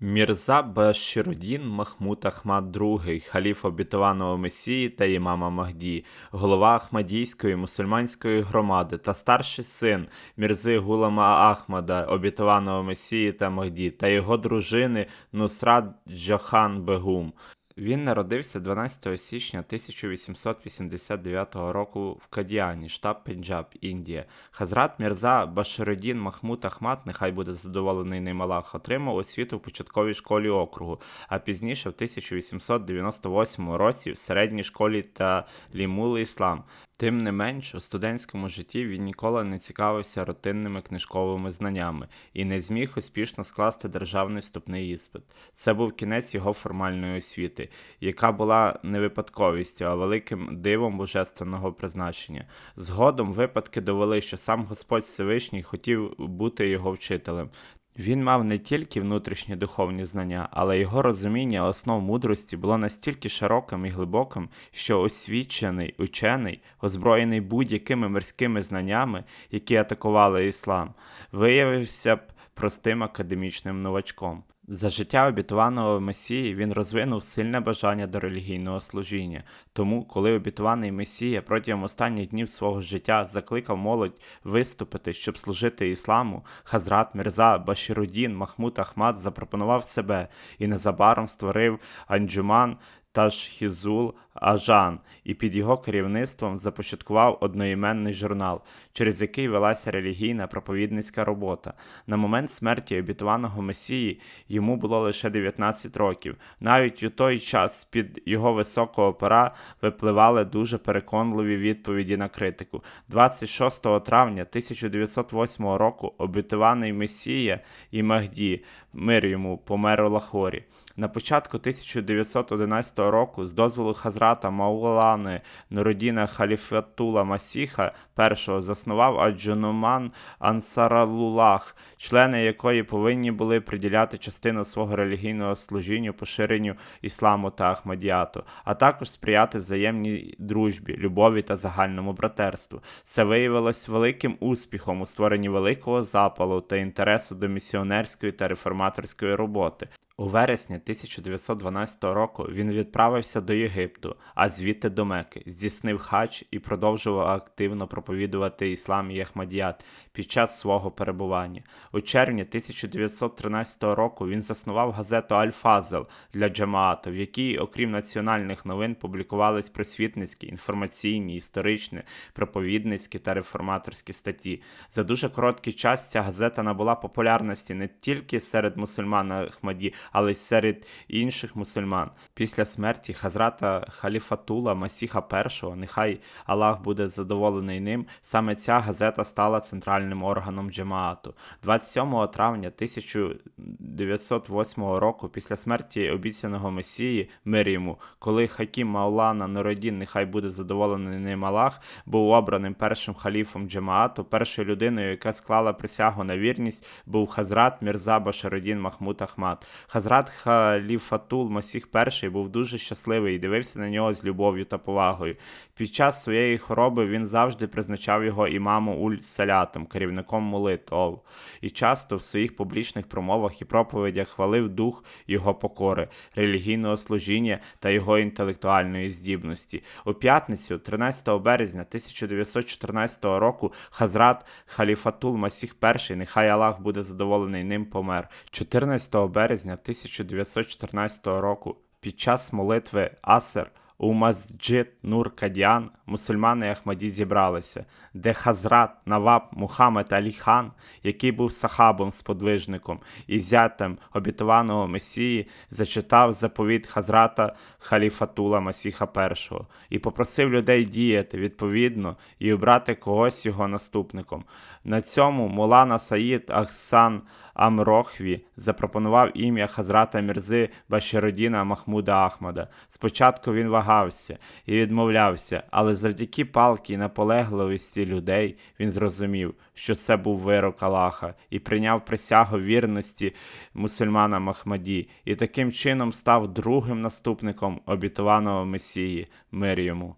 Мірза Баширудін Махмуд Ахмад II, халіф обітованого Месії та імама Махді, голова Ахмадійської мусульманської громади та старший син Мірзи Гулама Ахмада, обітованого Месії та Махді, та його дружини Нусрат Джахан Бегум. Він народився 12 січня 1889 року в Кадіані, штаб Пенджаб, Індія. Хазрат Мірза Баширудін Махмуд Ахмат, нехай буде задоволений Неймалах, отримав освіту в початковій школі округу, а пізніше в 1898 році в середній школі та лімули Іслам. Тим не менш, у студентському житті він ніколи не цікавився рутинними книжковими знаннями і не зміг успішно скласти державний вступний іспит. Це був кінець його формальної освіти, яка була не випадковістю, а великим дивом божественного призначення. Згодом випадки довели, що сам Господь Всевишній хотів бути його вчителем. Він мав не тільки внутрішні духовні знання, але його розуміння основ мудрості було настільки широким і глибоким, що освічений учений, озброєний будь-якими мирськими знаннями, які атакували іслам, виявився б простим академічним новачком. За життя обітованого Месії він розвинув сильне бажання до релігійного служіння. Тому, коли обітований Месія протягом останніх днів свого життя закликав молодь виступити, щоб служити ісламу, Хазрат Мірза Башірудін Махмуд Ахмад запропонував себе і незабаром створив Анджуман Ташхізул Ажан і під його керівництвом започаткував одноіменний журнал, через який велася релігійна проповідницька робота. На момент смерті обітуваного Месії йому було лише 19 років. Навіть у той час з-під його високого пера випливали дуже переконливі відповіді на критику. 26 травня 1908 року обітуваний Месія і Махді, мир йому, помер у Лахорі. На початку 1911 року з дозволу Хазрата Маулани Нурудіна Халіфатула Масіха першого заснував Аджунуман Ансаралулах, члени якої повинні були приділяти частину свого релігійного служіння поширенню ісламу та Ахмадіату, а також сприяти взаємній дружбі, любові та загальному братерству. Це виявилось великим успіхом у створенні великого запалу та інтересу до місіонерської та реформаторської роботи. У вересні 1912 року він відправився до Єгипту, а звідти до Меки, здійснив хач і продовжував активно проповідувати іслам і Ахмадіят під час свого перебування. У червні 1913 року він заснував газету Аль-Фазел для Джамаату, в якій, окрім національних новин, публікувались просвітницькі, інформаційні, історичні, проповідницькі та реформаторські статті. За дуже короткий час ця газета набула популярності не тільки серед мусульман Ахмаді, але й серед інших мусульман. Після смерті Хазрата Халіфатула Масіха І, нехай Аллах буде задоволений ним, саме ця газета стала центральним органом джамаату. 27 травня 1908 року, після смерті обіцяного Месії, мир йому, коли Хакім Маулана Нуродін, нехай буде задоволений ним Аллах, був обраним першим халіфом джамаату, першою людиною, яка склала присягу на вірність, був Хазрат Мірза Башарудін Махмуд Ахмад. Хазрат Халіфатул Масіх І був дуже щасливий і дивився на нього з любов'ю та повагою. Під час своєї хвороби він завжди призначав його імаму Уль Салятом, керівником молитв, і часто в своїх публічних промовах і проповідях хвалив дух його покори, релігійного служіння та його інтелектуальної здібності. У п'ятницю, 13 березня 1914 року, Хазрат Халіфатул Масіх І, нехай Аллах буде задоволений ним, помер. 14 березня 1914 року під час молитви Асер у Масджид Нур Кадіан мусульмани Ахмаді зібралися, де Хазрат Наваб Мухаммед Алі Хан, який був сахабом сподвижником і зятем обітованого Месії, зачитав заповіт Хазрата Халіфатула Масіха І і попросив людей діяти відповідно і обрати когось його наступником. На цьому Мулана Саїд Ахсан Амрохві запропонував ім'я Хазрата Мірзи Баширодіна Махмуда Ахмада. Спочатку він вагався і відмовлявся, але завдяки палки і наполегливості людей він зрозумів, що це був вирок Аллаха, і прийняв присягу вірності мусульманам Ахмаді, і таким чином став другим наступником обітованого Месії, мир йому.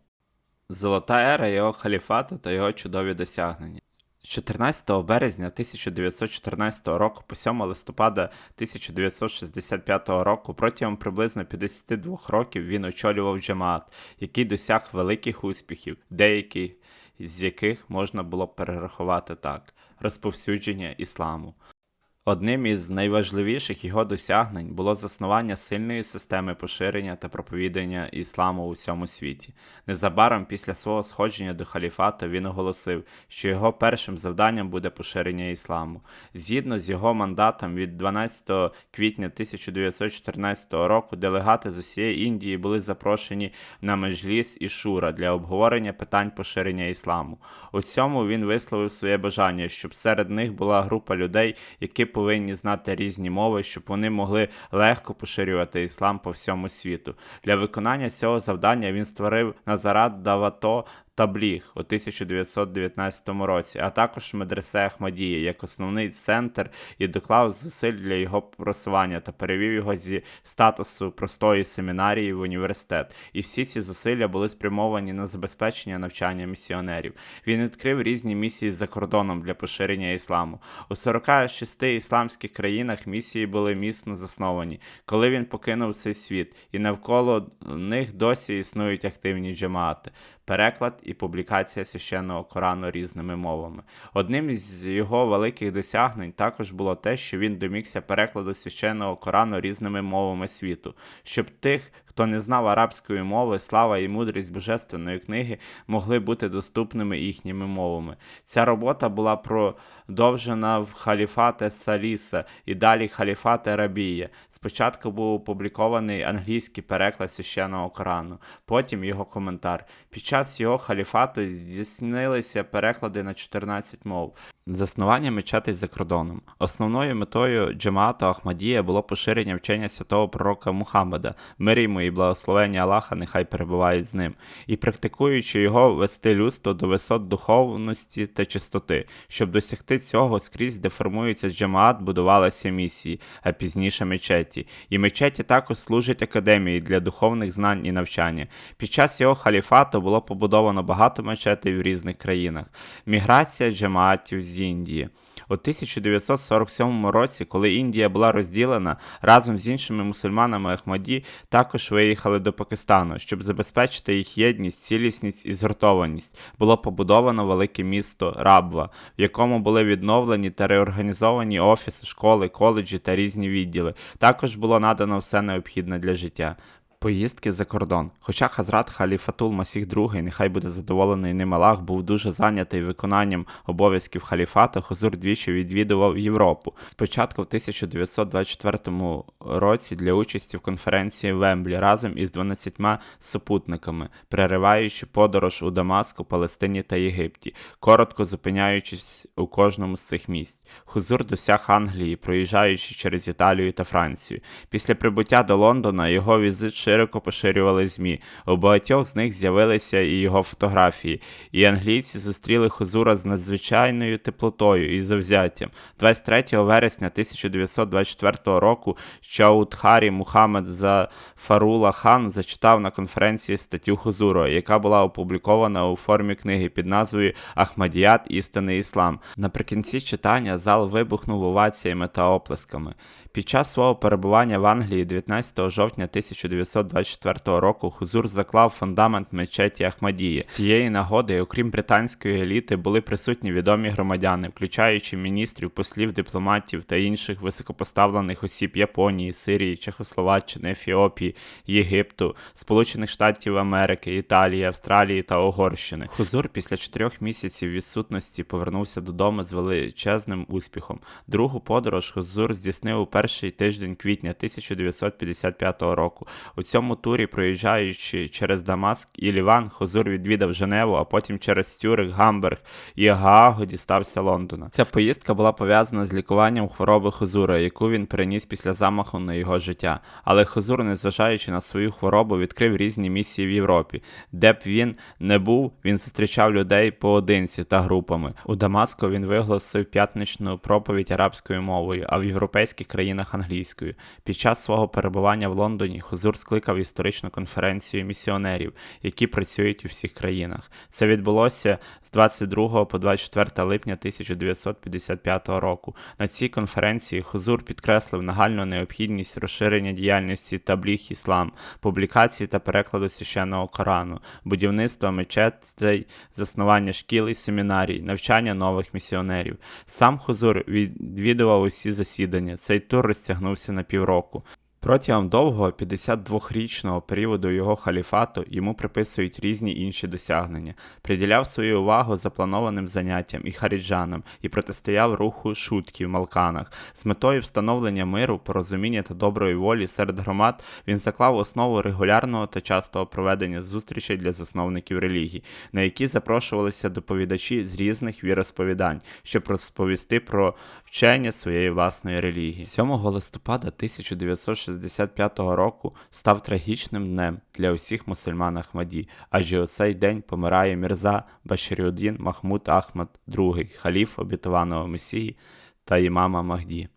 Золота ера його халіфату та його чудові досягнення. З 14 березня 1914 року по 7 листопада 1965 року протягом приблизно 52 років він очолював джемаат, який досяг великих успіхів, деякі з яких можна було перерахувати так: розповсюдження ісламу. Одним із найважливіших його досягнень було заснування сильної системи поширення та проповідання ісламу у всьому світі. Незабаром після свого сходження до халіфату він оголосив, що його першим завданням буде поширення ісламу. Згідно з його мандатом від 12 квітня 1914 року делегати з усієї Індії були запрошені на Меджліс і Шура для обговорення питань поширення ісламу. У цьому він висловив своє бажання, щоб серед них була група людей, які повинні знати різні мови, щоб вони могли легко поширювати іслам по всьому світу. Для виконання цього завдання він створив Назарат Давато Табліг у 1919 році, а також медресе Ахмадії як основний центр і доклав зусиль для його просування та перевів його зі статусу простої семінарії в університет. І всі ці зусилля були спрямовані на забезпечення навчання місіонерів. Він відкрив різні місії за кордоном для поширення ісламу. У 46 ісламських країнах місії були міцно засновані, коли він покинув цей світ, і навколо них досі існують активні джемаати переклад і публікація священного Корану різними мовами. Одним із його великих досягнень також було те, що він домігся перекладу священного Корану різними мовами світу, щоб тих, хто не знав арабської мови, слава і мудрість божественної книги могли бути доступними їхніми мовами. Ця робота була продовжена в халіфате Саліса і далі халіфате Рабія. Спочатку був опублікований англійський переклад священного Корану, потім його коментар. Під час його халіфату здійснилися переклади на 14 мов. Заснування мечетей за кордоном. Основною метою Джемаату Ахмадія було поширення вчення святого пророка Мухаммеда, мир йому і благословення Аллаха нехай перебувають з ним, і практикуючи його вести людство до висот духовності та чистоти. Щоб досягти цього, скрізь, де формується джемаат, будувалися місії, а пізніше мечеті. І мечеті також служать академії для духовних знань і навчання. Під час його халіфату було побудовано багато мечетей в різних країнах. Міграція джемаатів з Індії. У 1947 році, коли Індія була розділена, разом з іншими мусульманами Ахмаді також виїхали до Пакистану, щоб забезпечити їх єдність, цілісність і згуртованість. Було побудовано велике місто Рабва, в якому були відновлені та реорганізовані офіси, школи, коледжі та різні відділи. Також було надано все необхідне для життя. Поїздки за кордон. Хоча Хазрат Халіфатул Масіх II, нехай буде задоволений ним Аллах, був дуже зайнятий виконанням обов'язків халіфату, Хозур двічі відвідував Європу. Спочатку в 1924 році для участі в конференції в Вемблі разом із 12 супутниками, перериваючи подорож у Дамаску, Палестині та Єгипті, коротко зупиняючись у кожному з цих місць. Хузур досяг Англії, проїжджаючи через Італію та Францію. Після прибуття до Лондона його візит широко поширювали ЗМІ. У багатьох з них з'явилися і його фотографії, і англійці зустріли Хозура з надзвичайною теплотою і завзяттям. 23 вересня 1924 року Чаудхарі Мухаммед Зафарула Хан зачитав на конференції статтю Хозура, яка була опублікована у формі книги під назвою Ахмадіят Істинний Іслам. Наприкінці читання зал вибухнув оваціями та оплесками. Під час свого перебування в Англії 19 жовтня 1924 року Хузур заклав фундамент мечеті Ахмадії. З цієї нагоди, окрім британської еліти, були присутні відомі громадяни, включаючи міністрів, послів, дипломатів та інших високопоставлених осіб Японії, Сирії, Чехословаччини, Ефіопії, Єгипту, Сполучених Штатів Америки, Італії, Австралії та Угорщини. Хузур після чотирьох місяців відсутності повернувся додому з величезним успіхом. Другу подорож Хузур здійснив у перший тиждень квітня 1955 року. У цьому турі, проїжджаючи через Дамаск і Ліван, Хозур відвідав Женеву, а потім через Тюрих, Гамберг і Гаагу дістався Лондона. Ця поїздка була пов'язана з лікуванням хвороби Хозура, яку він переніс після замаху на його життя. Але Хозур, незважаючи на свою хворобу, відкрив різні місії в Європі. Де б він не був, він зустрічав людей поодинці та групами. У Дамаску він виголосив п'ятничну проповідь арабською мовою, а в європейських країнах англійською. Під час свого перебування в Лондоні Хузур скликав історичну конференцію місіонерів, які працюють у всіх країнах. Це відбулося з 22 по 24 липня 1955 року. На цій конференції Хузур підкреслив нагальну необхідність розширення діяльності табліг іслам, публікації та перекладу священного Корану, будівництва мечетей, заснування шкіл і семінарій, навчання нових місіонерів. Сам Хузур відвідував усі засідання. Цей тур розтягнувся на півроку. Протягом довгого 52-річного періоду його халіфату йому приписують різні інші досягнення, приділяв свою увагу запланованим заняттям і харіджанам і протистояв руху шутків в Малканах. З метою встановлення миру, порозуміння та доброї волі серед громад він заклав основу регулярного та частого проведення зустрічей для засновників релігій, на які запрошувалися доповідачі з різних віросповідань, щоб розповісти про вчення своєї власної релігії. 7 листопада 1965 року став трагічним днем для усіх мусульман Ахмаді, адже у цей день помирає Мірза Баширюдін Махмуд Ахмад II, халіф обітованого Месії та імама Махді.